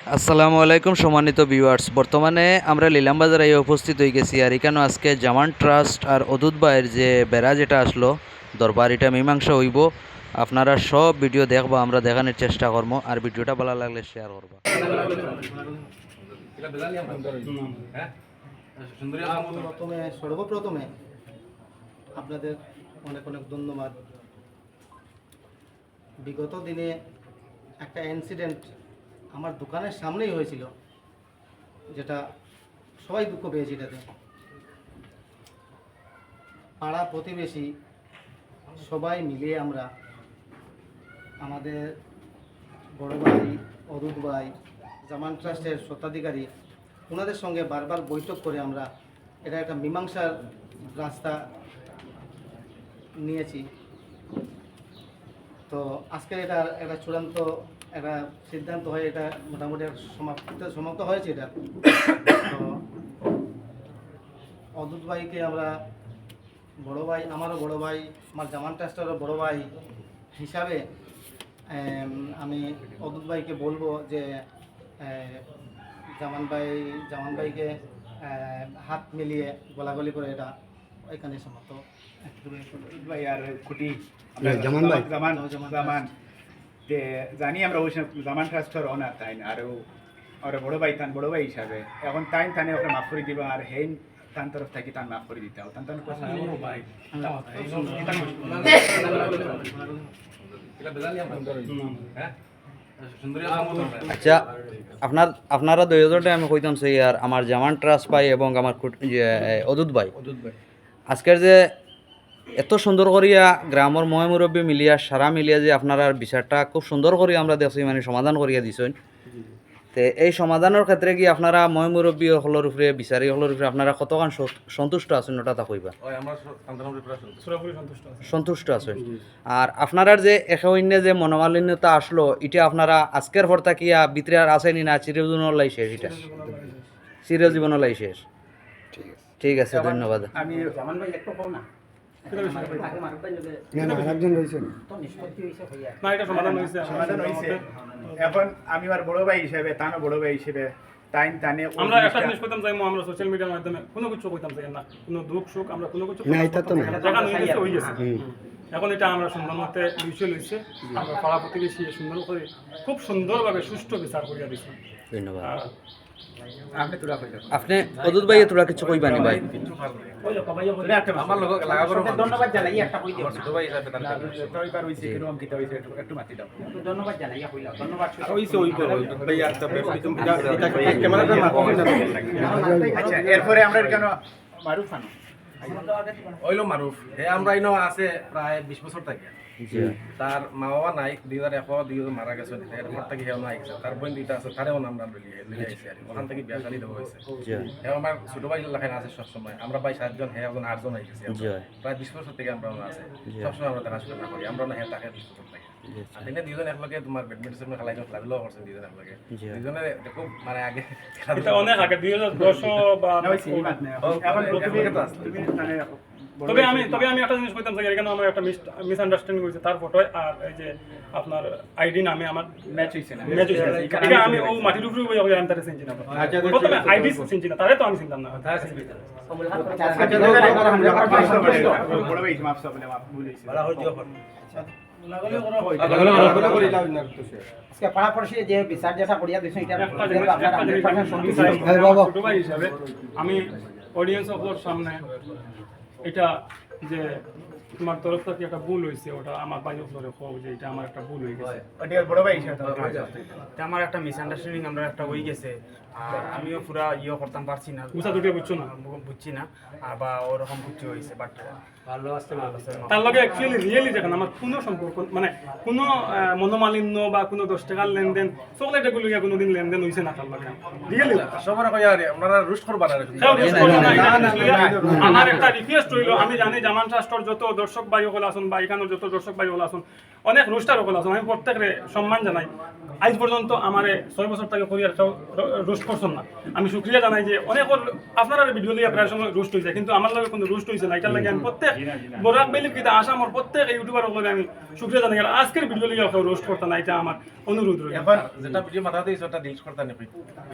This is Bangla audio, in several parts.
আসসালামু আলাইকুম সম্মানিত ভিউয়ার্স বর্তমানে আমরা লিলাম বাজারে উপস্থিত হয়ে গেছি আর এখানে আজকে জামান ট্রাস্ট আর অদুত ভাইয়ের যে বেড়া যেটা আসলো দরবার এটা মীমাংসা হইব। আপনারা সব ভিডিও দেখবা, আমরা দেখানোর চেষ্টা করব আর ভিডিওটা ভালো লাগলে শেয়ার করবা। প্রথমে সর্বপ্রথমে আপনাদের অনেক অনেক ধন্যবাদ। বিগত দিনে একটা ইনসিডেন্ট আমার দোকানের সামনেই হয়েছিল, যেটা সবাই দুঃখ পেয়েছি এটাতে। পাড়া প্রতিবেশী সবাই মিলিয়ে আমরা আমাদের বড় ভাই অদূত ভাই, জামান ট্রাস্টের স্বত্বাধিকারী, ওনাদের সঙ্গে বারবার বৈঠক করে আমরা এটা একটা মীমাংসার রাস্তা নিয়েছি। তো আজকে এটা একটা চূড়ান্ত একটা সিদ্ধান্ত হয়ে এটা মোটামুটি সমাপ্ত সমাপ্ত হয়েছে এটা। তো অদূত ভাইকে আমরা বড় ভাই আমারও বড় ভাই আমার জামান ট্রাস্টেরও বড় ভাই হিসাবে আমি অদূত ভাইকে বলব যে জামান ভাই জামান ভাইকে হাত মিলিয়ে গলাগলি করে এটা এখানে সমাপ্ত। ভাই আর খুঁটি। জামান ভাই। জামান জামান যে জানি আমরা ওই সময় জামান ট্রাস্টর অনার তাই আর আর বড় ভাই তান বড় ভাই হিসাবে। এখন তাই তানে ওকে মাফ করে দিবা আর হেন তান তরফ থেকে তান মাফ করে দিতে তান তান কথা বড় ভাই। আচ্ছা আপনার আপনারা দুইজনটা আমি কইতাম সেই আর আমার জামান ট্রাস্ট ভাই এবং আমার খুট- যে, অদূত ভাই। আজকের যে এত সুন্দর করিয়া গ্রামের ময় মুরব্বী মিলিয়া সারা মিলিয়া যে আপনারা বিচারটা খুব সুন্দর করে আমরা দেখছি মানে সমাধান করিয়া দিছেন। তে এই সমাধানের ক্ষেত্রে কি আপনারা ময় মুরব্বী হলের উপরে বিচারী হলের উপরে আপনারা কতক্ষণ সন্তুষ্ট আছেন ওটা তা কইবা? সন্তুষ্ট। আছেন। আর আপনারা যে এখানে যে মনোমালিন্যতা আসলো এটা আপনারা আজকের পর থাকিয়া ভিতরে আর আসেনি না চিরজীবনের লাই শেষ এটা? চিরজীবনের লাই শেষ। ঠিক আছে। ধন্যবাদ। আমি না না আরেকজন রয়েছেন না? এখন আমি আর বড় ভাই হিসেবে তানও বড় ভাই হিসেবে তাই তানে আমরা একটা জিনিস করতাম আমরা সোশ্যাল মিডিয়ার মাধ্যমে কোনো কিছু করতাম চাই না। কোনো দুঃখ সুখ আমরা কোনো কিছু না, এটা তো না। হয়ে গেছে। গেছে এখন এটা আমরা সুন্দর মতে বিষয় লইছে আমরা পাড়া প্রতিবেশী সুন্দর করে খুব সুন্দরভাবে সুষ্ঠু বিচার করিয়া দিচ্ছি ধন্যবাদ। আপনি তোরা কই অদূত ভাই তোরা কিছু কইবানি ভাই। আমার লোক ধন্যবাদ জানাই একটা কই দিও ছোট ভাই হিসেবে তার এবার হইছে কীরকম কিটা হইছে একটু একটু মাতি দাও। ধন্যবাদ জানাই কইলা ধন্যবাদ। হইছে ওই ভাই একটা ক্যামেরাটা আচ্ছা এরপরে আমরা কেন মারুফ খান ওইলো মারুফ। আমরা আছে প্রায় বিশ বছর থেকে। তার মা বাবা নাই দুই হাজার এক দুই হাজার মারা গেছে এরপর থেকে হেও নাই তার বোন দুইটা আছে তারেও নাম নাম লিখে আইছি আর ওখান থেকে বিয়া শালি দেওয়া হয়েছে হেও আমার ছোট ভাই লেখায় আছে সবসময়। আমরা ভাই সাতজন হে একজন আটজন হয়ে গেছি। প্রায় বিশ বছর থেকে আমরা আছে। সবসময় আমরা দেখাশোনা করি। আমরা না হ্যাঁ তাকে বিশ বছর থেকে দিনে দুজন একলগে তোমার ব্যাডমিন্টন খেলাই খেলাধুলাও করছেন দুজন একলগে দুজনে খুব মানে আগে এটা অনেক আগে দুই দশ বা না হইছে এই বাত না এখন তুমি তুমি মানে তবে আমি তবে আমি একটা জিনিস কইতাম চাই এখানে আমার একটা মিস আন্ডারস্ট্যান্ডিং হয়েছে তার ফটো আর এই যে আপনার আইডি নামে আমার ম্যাচ হইছে না ম্যাচ হয়েছে এটা আমি ও মাটির উপরে বই আমি তারে চিনছি না প্রথমে আইডি চিনছি না তারে তো আমি চিনতাম না হইছে জিনিস- একটা জিনিস হ্যাঁ, হিসাবে আমি অডিয়েন্স অফলোর সামনে এটা যে তোমার তরফ থেকে একটা ভুল হয়েছে ওটা আমার ভাই অফলোরে হোক যে এটা আমার একটা ভুল হয়ে গেছে। বড় ভাই আমার একটা মিসআন্ডারস্ট্যান্ডিং আমরা একটা হয়ে গেছে। আর আমিও পুরা ইয়ে করতাম পারছি না। দুটো বুঝছ না? বুঝছি না। আর বা ওরকম কিছু হয়েছে বাট তার লগে অ্যাকচুয়ালি রিয়েলি দেখেন আমার কোনো সম্পর্ক মানে কোনো মনোমালিন্য বা কোনো দশ টাকার লেনদেন চকলেট এগুলো কোনোদিন লেনদেন হয়েছে না তার লগে। রিয়েলি সবার কই আর আপনারা রুশ করবা না আমার একটা রিকোয়েস্ট হইল আমি জানি জামান ট্রাস্টর যত দর্শক ভাই সকল আছেন বা এখানের যত দর্শক ভাই সকল আছেন অনেক রুস্টার সকল আছেন আমি প্রত্যেকের সম্মান জানাই। আজ পর্যন্ত আমারে ছয় বছর থেকে করিয়ার রোস্ট করছেন না। আমি শুক্রিয়া জানাই যে অনেক আপনারা ভিডিও লিয়া প্রায় সময় রোস্ট হয়েছে কিন্তু আমার লগে কোনো রোস্ট হয়েছে না। এটার লাগে আমি প্রত্যেক বরাক বেলিপ কিতা আসামর প্রত্যেক ইউটিউবার সকলে আমি শুক্রিয়া জানাই। আর আজকের ভিডিও লিয়া কেউ রোস্ট করতাম না এটা আমার অনুরোধ রইল। এখন যেটা ভিডিও মাথা দিয়েছে ওটা ডিলিট করতে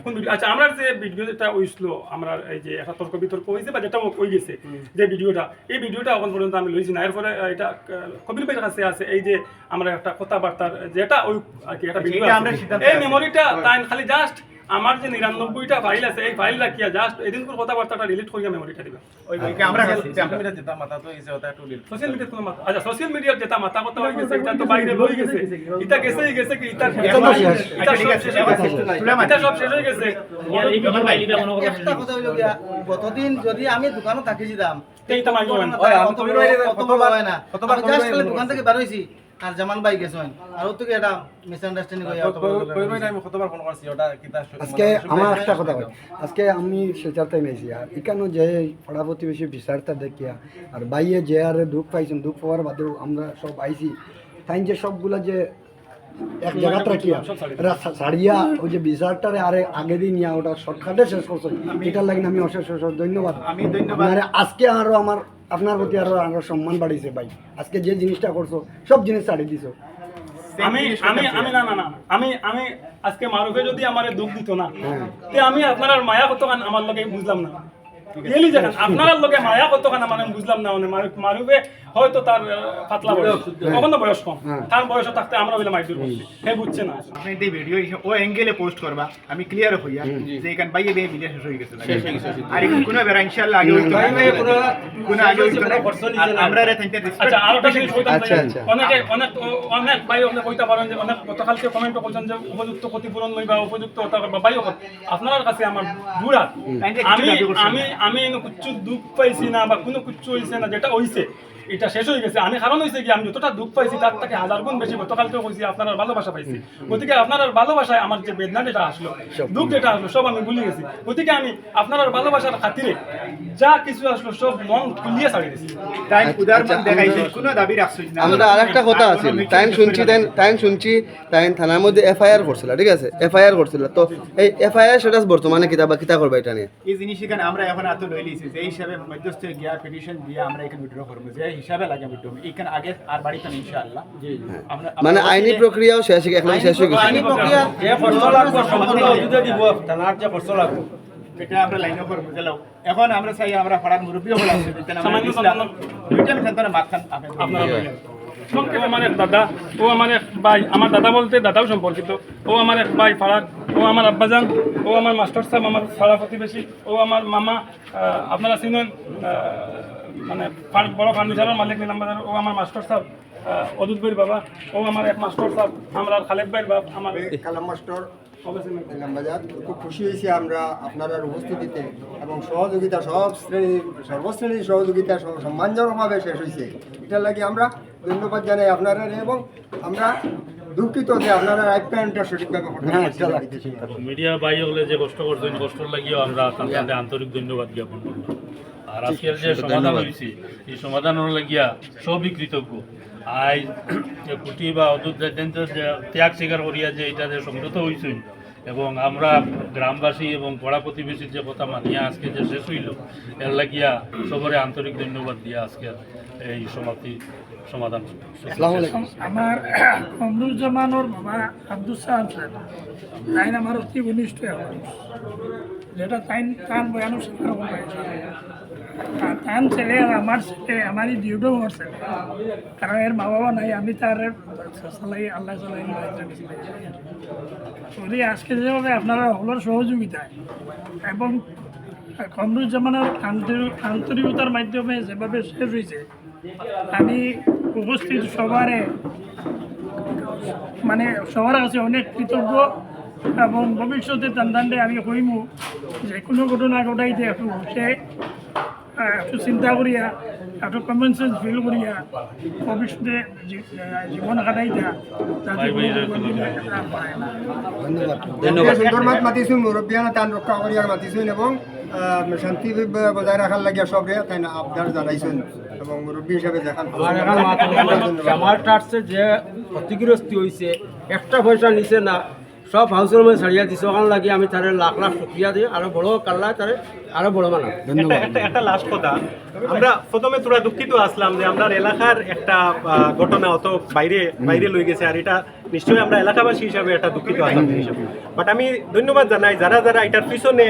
কোন ভিডিও আচ্ছা আমরা যে ভিডিও যেটা হইছিল আমরা এই যে একটা তর্ক বিতর্ক হয়েছে বা যেটা হয়ে গেছে যে ভিডিওটা এই ভিডিওটা এখন পর্যন্ত আমি লইছি না। এরপরে এটা কপিল ভাইয়ের কাছে আছে এই যে আমরা একটা কথাবার্তার যেটা ওই আর কি একটা ভিডিও। আমরা এই মেমোরিটা তাই খালি জাস্ট আমার যে নিরানব্বইটা ফাইল আছে এই ফাইল রাখিয়া জাস্ট এদিন করে কথাবার্তাটা ডিলিট করিয়া মেমোরিটা দিবা। সোশ্যাল মিডিয়া যেটা মাথা তো হয়েছে ওটা একটু ডিলিট সোশ্যাল মিডিয়া কোনো মাথা আচ্ছা সোশ্যাল মিডিয়ার যেটা মাথা কথা হয়ে গেছে এটা তো বাইরে লই গেছে। এটা গেছেই গেছে কি এটা। এটা সব শেষ হয়ে গেছে। সুলেমান। এটা সব শেষ হয়ে গেছে। একটা কথা হইল গিয়া গতদিন যদি আমি দোকানে থাকিছিলাম এইটা মাইক হয় না। ওই আমি তো কতবার হয় না। কতবার জাস্ট দোকান থেকে বের হইছি আর জামান ভাই গেছেন আর থেকে এটা মিসআন্ডারস্ট্যান্ডিং বড় দোকান কই আমি কতবার ফোন করছি ওটা কিতা আজকে আমার একটা কথা কই আজকে আমি সেচারতে মেয়েছি আর এখানে যে পাড়া প্রতিবেশী বিচারটা দেখিয়া আর বাইয়ে যে আরে দুঃখ পাইছেন দুঃখ পাওয়ার বাদেও আমরা সব আইছি তাই যে সবগুলা যে এক জায়গাত রাখিয়া সারিয়া ওই যে বিচারটারে আরে আগে দিন নিয়া ওটা শর্টকাটে শেষ করছে এটার লাগে আমি অশেষ অশেষ ধন্যবাদ আমি ধন্যবাদ। আজকে আরও আমার আপনার প্রতি আরও আরও সম্মান বাড়িছে ভাই। আজকে যে জিনিসটা করছ সব জিনিস ছাড়িয়ে দিছো। আমি আমি আমি না না না আমি আমি আজকে মারুফে যদি আমারে দুঃখ দিত না হ্যাঁ। তে আমি আপনার মায়া কতখান আমার লগে বুঝলাম না। দেখেন আপনার লগে মায়া কতখান মানে বুঝলাম না। মানে মারুফে হয়তো তার পাতলা বয়স। কখনো বয়স কম। হ্যাঁ। তার বয়স থাকতে আমরা বলে করছি হে বুঝছে না। আপনি এই ভিডিও ও অ্যাঙ্গেলে পোস্ট করবা আমি ক্লিয়ার হইয়া যে এখান বাইয়ে বে মিলে শেষ হয়ে গেছে। আর কোনো ইনশাআল্লাহ আগে হইতো কোনো আগে হইতো না। আমরা রে থাকতে আচ্ছা আর একটা জিনিস কইতাম আচ্ছা, আচ্ছা। অনেকে অনেক অনেক ভাই অনেক কইতে পারেন যে অনেক গতকালকে কমেন্ট করছেন যে উপযুক্ত ক্ষতিপূরণ লইবা উপযুক্ত ভাই আপনার কাছে আমার জুড়া কিছু আমি আমি আমি এনে কুচ্ছু দুঃখ পাইছি না বা কোনো কুচ্ছু হইছে না যেটা হইছে এটা শেষ হয়ে গেছে। আমি কারণ হয়েছে কি? আমি যতটা দুঃখ পাইছি তার থেকে হাজার গুণ বেশি গতকালকেও কইছি আপনার আর ভালোবাসা পাইছি। গতিকে আপনার ভালোবাসায় আমার যে বেদনা যেটা আসলো দুঃখ যেটা আসলো সব আমি ভুলে গেছি। গতিকে আমি আপনার ভালোবাসার খাতিরে যা কিছু আসলো সব মন খুলিয়ে ছাড়ি দিছি মন দেখাইছে কোনো দাবি রাখছই না। আমরা আরেকটা কথা আছে। টাইম শুনছি টাইম শুনছি তাই থানার মধ্যে এফআইআর করছিল ঠিক আছে? এফআইআর করছিল। তো এই এফআইআর সেটা বর্তমানে কিতা বা কিতা করবা এটা নিয়ে? এই জিনিস এখানে আমরা এখন এত লই লিছি যে এই হিসাবে মধ্যস্থ গিয়া পিটিশন দিয়ে আমরা এখানে উইথড্র করব। যে হিসাবে লাগে এখানে আগে আর বাড়িতে না ইনশাআল্লাহ। আমরা মানে আইনি প্রক্রিয়াও শেষ হয়ে শেষ হয়ে গেছে। আইনি প্রক্রিয়া যে খরচ লাগবে সম্পূর্ণ অযোধ্যা দিব থানার যে খরচ লাগবে এটা আমরা গেলাম এখন আমরা চাই আমরা পাড়ার মুরব্বী হল আছে সামান্য দিছিলাম দুইটা মাঝখান আপনারা সংক্ষেপে আমার এক দাদা ও আমার এক ভাই। আমার দাদা বলতে দাদাও সম্পর্কিত। ও আমার এক ভাই পাড়ার। ও আমার আব্বাজান। ও আমার মাস্টার সাহেব আমার পাড়া প্রতিবেশী। ও আমার মামা আহ, আপনারা চিনেন মানে বড় ফার্নিচারের মালিক নিলাম বাজার ও আমার মাস্টার সাহেব অদূত ভাইয়ের বাবা ও আমার এক মাস্টার সাহেব আমরা খালেদ ভাইয়ের বাপ আমার কালাম মাস্টার বাজার খুব খুশি হয়েছি আমরা আপনার উপস্থিতিতে এবং সহযোগিতা সব শ্রেণির সর্বশ্রেণীর সহযোগিতা সম্মানজনকভাবে শেষ হয়েছে। এটার লাগে আমরা ধন্যবাদ জানাই আপনারা এবং আমরা দুঃখিত যে আপনারা আপ্যায়নটা সঠিকভাবে করতে। মিডিয়া বাই হলে যে কষ্ট করছেন কষ্ট লাগিও আমরা তাদের আন্তরিক ধন্যবাদ জ্ঞাপন করলাম আর আজকের যে সমাধান হয়েছে এই সমাধানের লাগিয়া সবই কৃতজ্ঞ আই যে কুটি বা অদূর যে ত্যাগ স্বীকার করিয়া যে এটা যে সংযত হয়েছিল এবং আমরা গ্রামবাসী এবং পড়া প্রতিবেশীর যে কথা মানিয়া আজকে যে শেষ হইল এর লাগিয়া সবরে আন্তরিক ধন্যবাদ দিয়া আজকে এই সমাপ্তি সমাধান আসসালামু আলাইকুম। আমার কমরুজ্জামানোর বাবা আব্দুল সাহাব সাহেব তাই আমার অতি ঘনিষ্ঠ যেটা তাই তার বয়ানও স্বীকার করে আর তার ছেলে আর আমার ছেলে আমারই ডিউটো আমার ছেলে। কারণ এর মা বাবা নাই আমি তার চালাই আল্লাহ চালাই। যদি আজকে যেভাবে আপনারা হলোর সহযোগিতায় এবং কমরুজ্জামানের আন্তরিক- আন্তরিকতার মাধ্যমে যেভাবে শেষ হয়েছে আমি উপস্থিত সবারে মানে সবার কাছে অনেক কৃতজ্ঞ এবং ভবিষ্যতে তান্দান্ডে আমি কইমু যে কোনো ঘটনা ঘটাইতে আহ, একটু চিন্তা করিয়া একটু কমন সেন্স ফিল করিয়া ভবিষ্যতে জীবন কাটাইতা না। ধন্যবাদ। ধন্যবাদ। সুন্দর মাত মাতিছো মুরব্বিয়ানা তান রক্ষা করিয়া মাতিছো এবং শান্তি বজায় রাখার লাগিয়া সবে তাই না আবদার জানাইছেন এবং মুরব্বী হিসাবে দেখান আমার যে ক্ষতিগ্রস্তি হয়েছে একটা পয়সা নিছে না সব হাউসের মধ্যে ছাড়িয়া দিছে। ওখান লাগি আমি তারে লাখ লাখ শুক্রিয়া দিই আরও বড় কাল্লা তারে আরও বড় মানা একটা একটা লাস্ট কথা। আমরা প্রথমে তোরা দুঃখিত আসলাম যে আমরা এলাকার একটা ঘটনা অত বাইরে বাইরে লই গেছে, আর এটা নিশ্চয়ই আমরা এলাকাবাসী হিসাবে একটা দুঃখিত আসলাম বাট আমি ধন্যবাদ জানাই, যারা যারা এটার পিছনে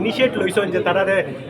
ইনিশিয়েট লইছেন যে তারা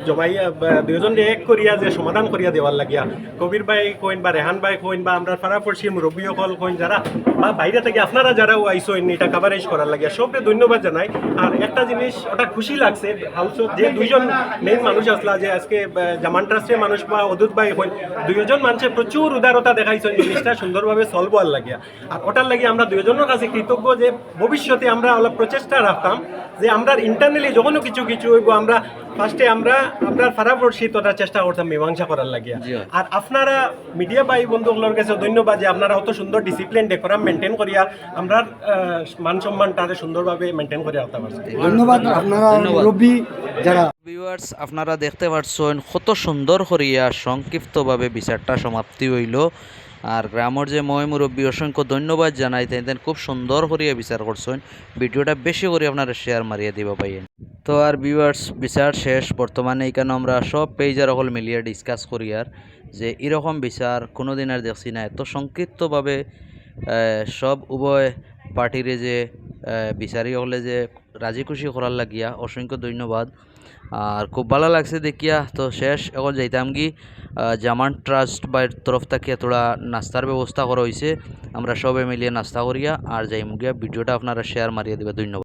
জমাইয়া দুজনে এক করিয়া যে সমাধান করিয়া দেওয়ার লাগিয়া, কবির ভাই কইন বা রেহান ভাই কইন বা আমরা পাড়াপড়শি মুরব্বী সকল কইন যারা, বা বাইরে থেকে আপনারা যারা আইসেন এটা কাভারেজ করার লাগিয়া সবরে ধন্যবাদ জানাই। আর একটা জিনিস, ওটা খুশি লাগছে হাউসত যে দুইজন মেইন মানুষ আসলা যে আজকে জামান ট্রাস্টের মানুষ বা অদূত ভাই হইন দুইজন মানুষের প্রচুর উদারতা দেখাইছেন জিনিসটা সুন্দরভাবে সলভ হওয়ার লাগিয়া। আর ওটার লাগি আমরা দুইজনের কাছে কৃতজ্ঞ যে ভবিষ্যতে আমরা অলপ প্রচেষ্টা রাখতাম যে আমরা ইন্টারনালি যখনও কিছু কিছু হইব আমরা ফার্স্টে আমরা আপনার পাড়াপড়শি তোটা চেষ্টা করতাম মীমাংসা করার লাগিয়া। আর আপনারা মিডিয়া ভাই বন্ধুগুলোর কাছে ধন্যবাদ যে আপনারা অত সুন্দর ডিসিপ্লিন ডেকোরাম মেনটেন করিয়া আমরা আহ, মান সম্মানটারে সুন্দরভাবে মেনটেন করে রাখতে পারছি ধন্যবাদ আপনারা ধন্যবাদ। যারা ভিউয়ার্স আপনারা দেখতে পাচ্ছেন কত সুন্দর করিয়া সংক্ষিপ্তভাবে বিচারটা সমাপ্তি হইল। আর গ্রামের যে ময় মুরব্বী, অসংখ্য ধন্যবাদ জানাই। তেন খুব সুন্দর করিয়া বিচার করছেন। ভিডিওটা বেশি করে আপনারা শেয়ার মারিয়া দিব পাইয়েন তো আর ভিউয়ার্স বিচার শেষ। বর্তমানে এখানে আমরা সব পেজের সকল মিলিয়ে ডিসকাস করি আর যে এরকম বিচার কোনো দিন আর দেখছি না। এত সংক্ষিপ্তভাবে সব উভয় পার্টিরে যে আহ, বিচারি হলে যে রাজি খুশি করার লাগিয়া অসংখ্য ধন্যবাদ। আর খুব ভালো লাগছে দেখিয়া। তো শেষ এখন যাইতাম কি জামান ট্রাস্ট বাইর তরফ থেকে তোরা নাস্তার ব্যবস্থা করা হয়েছে আমরা সবে মিলিয়ে নাস্তা করিয়া আর যাই গিয়া ভিডিওটা আপনারা শেয়ার মারিয়ে দেবে। ধন্যবাদ।